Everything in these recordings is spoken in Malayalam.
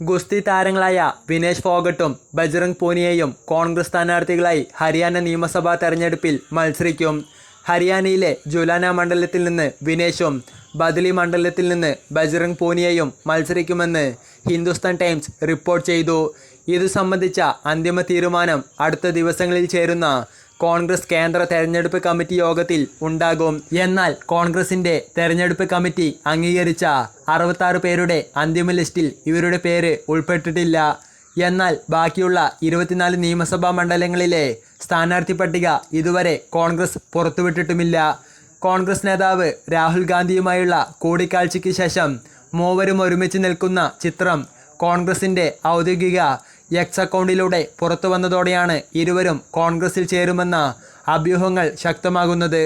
ഗുസ്തി താരങ്ങളായ വിനേഷ് ഫോഗട്ടും ബജ്രംഗ് പൂനിയയും കോൺഗ്രസ് സ്ഥാനാർത്ഥികളായി ഹരിയാന നിയമസഭാ തെരഞ്ഞെടുപ്പിൽ മത്സരിക്കും. ഹരിയാനയിലെ ജുലാന മണ്ഡലത്തിൽ നിന്ന് വിനേഷും ബദലി മണ്ഡലത്തിൽ നിന്ന് ബജ്രംഗ് പൂനിയയും മത്സരിക്കുമെന്ന് ഹിന്ദുസ്ഥാൻ ടൈംസ് റിപ്പോർട്ട് ചെയ്തു. ഇതു സംബന്ധിച്ച അന്തിമ തീരുമാനം അടുത്ത ദിവസങ്ങളിൽ ചേരുന്ന കോൺഗ്രസ് കേന്ദ്ര തെരഞ്ഞെടുപ്പ് കമ്മിറ്റി യോഗത്തിൽ ഉണ്ടാകും. എന്നാൽ കോൺഗ്രസിന്റെ തെരഞ്ഞെടുപ്പ് കമ്മിറ്റി അംഗീകരിച്ച അറുപത്താറ് പേരുടെ അന്തിമ ലിസ്റ്റിൽ ഇവരുടെ പേര് ഉൾപ്പെട്ടിട്ടില്ല. എന്നാൽ ബാക്കിയുള്ള ഇരുപത്തിനാല് നിയമസഭാ മണ്ഡലങ്ങളിലെ സ്ഥാനാർത്ഥി പട്ടിക ഇതുവരെ കോൺഗ്രസ് പുറത്തുവിട്ടിട്ടുമില്ല. കോൺഗ്രസ് നേതാവ് രാഹുൽ ഗാന്ധിയുമായുള്ള കൂടിക്കാഴ്ചയ്ക്ക് ശേഷം മൂവരും ഒരുമിച്ച് നിൽക്കുന്ന ചിത്രം കോൺഗ്രസിന്റെ ഔദ്യോഗിക എക്സ് അക്കൗണ്ടിലൂടെ പുറത്തു വന്നതോടെയാണ് ഇരുവരും കോൺഗ്രസിൽ ചേരുമെന്ന അഭ്യൂഹങ്ങൾ ശക്തമാകുന്നത്.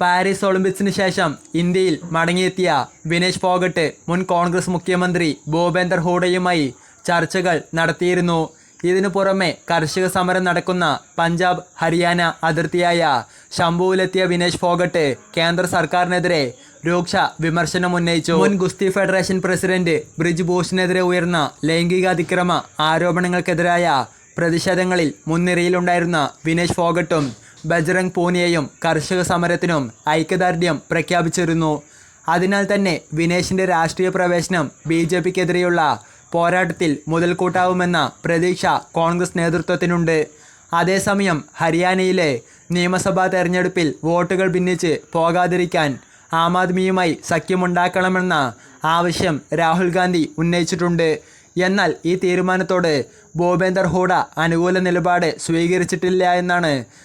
പാരീസ് ഒളിമ്പിക്സിന് ശേഷം ഇന്ത്യയിൽ മടങ്ങിയെത്തിയ വിനേഷ് ഫോഗട്ട് മുൻ കോൺഗ്രസ് മുഖ്യമന്ത്രി ഭൂപേന്ദർ ഹൂഡയുമായി ചർച്ചകൾ നടത്തിയിരുന്നു. ഇതിനു പുറമെ കർഷക സമരം നടക്കുന്ന പഞ്ചാബ് ഹരിയാന അതിർത്തിയായ ശംഭുവിലെത്തിയ വിനേഷ് ഫോഗട്ട് കേന്ദ്ര സർക്കാരിനെതിരെ രൂക്ഷ വിമർശനം ഉന്നയിച്ചു. മുൻ ഗുസ്തി ഫെഡറേഷൻ പ്രസിഡന്റ് ബ്രിജ് ബോസിനെതിരെ ഉയർന്ന ലൈംഗികാതിക്രമ ആരോപണങ്ങൾക്കെതിരായ പ്രതിഷേധങ്ങളിൽ മുൻനിരയിലുണ്ടായിരുന്ന വിനേഷ് ഫോഗട്ടും ബജ്രംഗ് പൂനിയയും കർഷക സമരത്തിനും ഐക്യദാർഢ്യം പ്രഖ്യാപിച്ചിരുന്നു. അതിനാൽ തന്നെ വിനേഷിന്റെ രാഷ്ട്രീയ പ്രവേശനം ബി ജെ പിക്കെതിരെയുള്ള പോരാട്ടത്തിൽ മുതൽക്കൂട്ടാവുമെന്ന പ്രതീക്ഷ കോൺഗ്രസ് നേതൃത്വത്തിനുണ്ട്. അതേസമയം ഹരിയാനയിലെ നിയമസഭാ തെരഞ്ഞെടുപ്പിൽ വോട്ടുകൾ ഭിന്നിച്ച് പോകാതിരിക്കാൻ ആം ആദ്മിയുമായി സഖ്യമുണ്ടാക്കണമെന്ന ആവശ്യം രാഹുൽ ഗാന്ധി ഉന്നയിച്ചിട്ടുണ്ട്. എന്നാൽ ഈ തീരുമാനത്തോട് ഭൂപേന്ദർ ഹൂഡ അനുകൂല നിലപാട് സ്വീകരിച്ചിട്ടില്ല എന്നാണ്